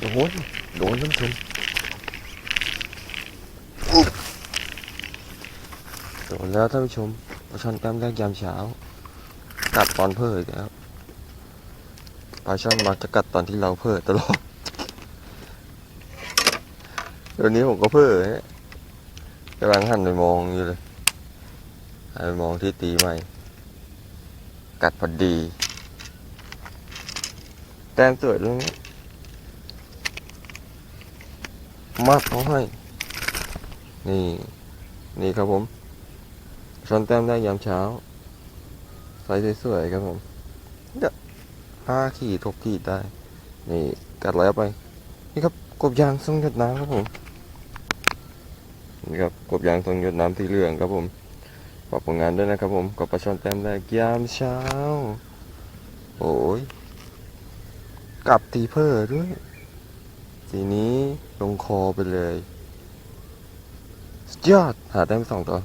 โดน โดนท่านชมโดนแล้วท่านผู้ชมปลาช่อนแต้มแรกยามเช้า กัดตอนเพ้ออีกแล้วปลาช่อนมักจะกัดตอนที่เราเพ้อตลอดเดี๋ยวนี้ผมก็เพ้อฮะกำลังหันไปมองอยู่เลยหันไปมองที่ตีใหม่ กัดพอดี แต้มสวยเลยนะ มากเขาให้ นี่ นี่ครับผมช้อนแต้มได้ยามเช้าใส่สวยๆครับผมเดี๋ยวห้าขีดหกขีดได้ นี่กัดแล้วไป นี่ครับกบยางทรงหยดน้ำครับผม นี่ครับกบยางทรงหยดน้ำสีเหลืองครับผมฝากผลงานด้วยนะครับผมกับปลาช่อนแต้มแรกยามเช้า โอ้ยกลับตีเพอด้วย สีนี้ลงคอไปเลยสุดยอดหาแต้มสองตัว